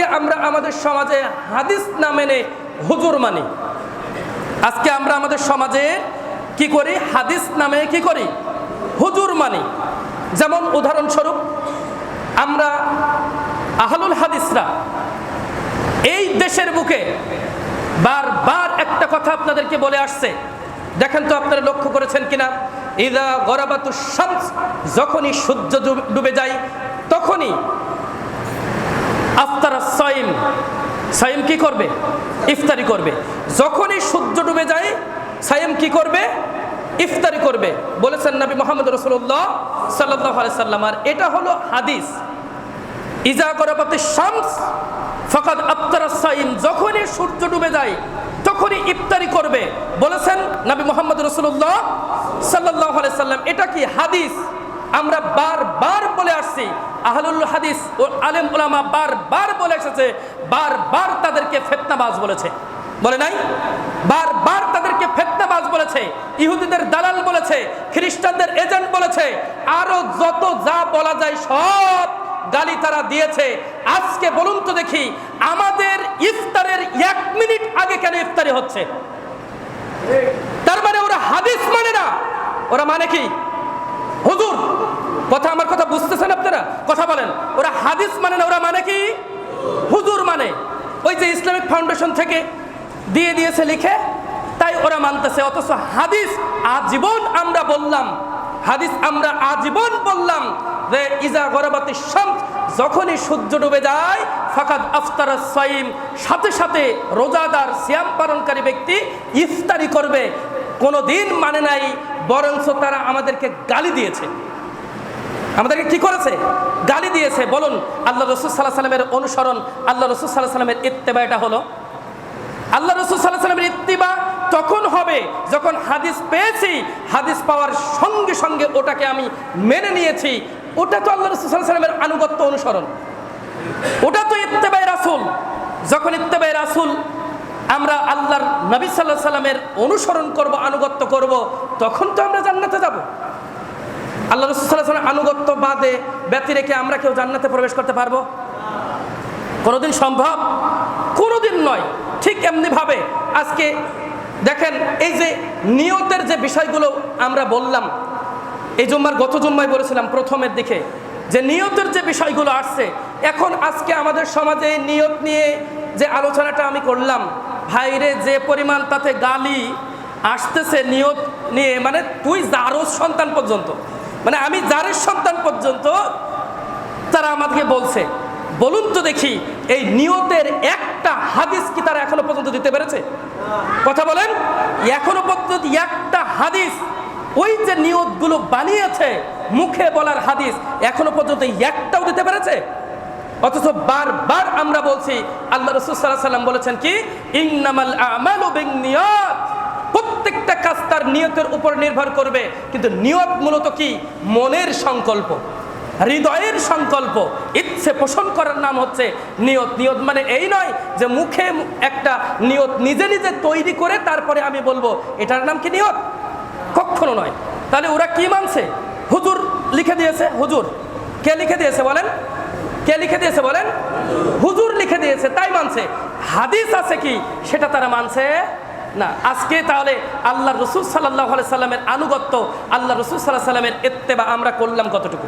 আজকে আমরা আমাদের সমাজে হাদিস না মেনে হুজুর মানি। আজকে আমরা আমাদের সমাজে কি করি? হাদিস নামে কি করি? হুজুর মানি। যেমন উদাহরণস্বরূপ, আমরা আহলুল হাদিসরা এই দেশের বুকে বারবার একটা কথা আপনাদেরকে বলে আসছে। দেখেন তো আপনারা লক্ষ্য করেছেন কিনা? ইদা গরাবাতু শামস, যখনই সূর্য ডুবে যায়, তখনই আফতার সাইম সাইম কি করবে? ইফতারি করবে। যখনই সূর্য ডুবে যায়, সাইম কি করবে? ইফতারি করবে। বলেছেন নবী মোহাম্মদ রসুল্লাহ সাল্লাহ সাল্লাম। আর এটা হলো হাদিস। ইজা করাপাতে শামস ফকাত আফতার সাইম। যখনই সূর্য ডুবে যায়, তখনই ইফতারি করবে। বলেছেন নবী মোহাম্মদ রসুল্লাহ সাল্লাহ সাল্লাম। এটা কি হাদিস? আমরা বারবার বলে আসছি, আহলুল হাদিস ও আলেম ওলামা বারবার বলে এসেছে বারবার তাদেরকে ফেতনাবাজ বলেছে। বলে নাই? বারবার তাদেরকে ফেতনাবাজ বলেছে, ইহুদিদের দালাল বলেছে, খ্রিস্টানদের এজেন্ট বলেছে, আরও যত যা বলা যায় সব গালি তারা দিয়েছে। আজকে বলুন তো দেখি, আমাদের ইফতারের এক মিনিট আগে কেন ইফতারি হচ্ছে? তার মানে ওরা হাদিস মানে না। ওরা মানে কি? হুজুর কথা, আমার কথা বুঝতেছেন আপনারা? কথা বলেন। ওরা হাদিস মানে না, ওরা মানে কি? হুজুর মানে। ওই যে ইসলামিক ফাউন্ডেশন থেকে দিয়ে দিয়েছে লিখে, তাই ওরা মানতেছে। অথচ হাদিস আজীবন আমরা বললাম। হাদিস আমরা আজীবন বললাম যে, ইজা গরাবাতি শামস যখনই সূর্য ডুবে যায়, ফাকাদ আফতার সাইম। সাথে সাথে রোজাদার, সিয়াম পালনকারী ব্যক্তি ইফতারি করবে। কোনো দিন মানে নাই, বরঞ্চ তারা আমাদেরকে গালি দিয়েছে। আমাদেরকে কি করেছে? গালি দিয়েছে, বলুন, আল্লাহ রসুল সাল্লাহ সাল্লামের অনুসরণ, আল্লাহ রসুল সাল্লাহ সাল্লামের ইত্তেবা এটা হলো। আল্লাহ রসুল সাল্লাহ সাল্লামের ইত্তিবা তখন হবে যখন হাদিস পেয়েছি, হাদিস পাওয়ার সঙ্গে সঙ্গে ওটাকে আমি মেনে নিয়েছি। ওটা তো আল্লাহ রসুল সাল্লাহ সাল্লামের আনুগত্য অনুসরণ। ওটা তো ইত্তেবাই রাসুল। যখন ইত্তেবাই রাসুল, আমরা আল্লাহর নবী সাল্লাহ সাল্লামের অনুসরণ করব, আনুগত্য করব, তখন তো আমরা জান্নাতে যাব। আল্লাহ রসুল আনুগত্য বাদে ব্যতি রেখে আমরা কেউ জান্নাতে প্রবেশ করতে পারব? কোনোদিন সম্ভব? কোনোদিন নয়। ঠিক এমনিভাবে আজকে দেখেন, এই যে নিয়তের যে বিষয়গুলো আমরা বললাম, এই জুম্মার গত জুম্মায় বলেছিলাম প্রথমের দিকে, যে নিয়তের যে বিষয়গুলো আসছে, এখন আজকে আমাদের সমাজে নিয়ত নিয়ে যে আলোচনাটা আমি করলাম, ভাইরে যে পরিমাণ তাতে গালি আসতেছে নিয়ত নিয়ে মানে তুই যারও সন্তান পর্যন্ত মানে আমি যারের সন্তান পর্যন্ত তারা আমাদেরকে বলছে। বলুন তো দেখি, এই নিয়তের একটা হাদিস কি তারা এখনও পর্যন্ত দিতে পেরেছে? কথা বলেন, এখনও পর্যন্ত একটা হাদিস, ওই যে নিয়তগুলো বানিয়েছে, মুখে বলার হাদিস, এখনও পর্যন্ত একটাও দিতে পেরেছে? অথচ বারবার আমরা বলছি, আল্লাহ রসুল সাল্লাহ সাল্লাম বলেছেন কি, ইন্নামাল আমালু কাজ তার নিয়তের উপর নির্ভর করবে। কিন্তু নিয়ত মূলত কি? মনের সংকল্প। হৃদয়ের সংকল্প। ইচ্ছে পোষণ করার নাম হচ্ছে নিয়ত। নিয়ত মানে এই নয় যে মুখে একটা নিয়ত নিজে নিজে তৈরি করে তারপরে আমি বলব, এটার নাম কি নিয়ত? কখনো নয়। তাহলে ওরা কি মানছে? হুজুর লিখে দিয়েছে, হুজুর। কে লিখে দিয়েছে বলেন? কে লিখে দিয়েছে বলেন? হুজুর লিখে দিয়েছে, তাই মানছে। হাদিস আছে কি? সেটা তারা মানছে? না, আজকে তাহলে আল্লাহ রসুল সাল্লাহ সাল্লামের আনুগত্য, আল্লাহ রসুল সাল্লাহ সাল্লামের এত্তেবা আমরা করলাম কতটুকু?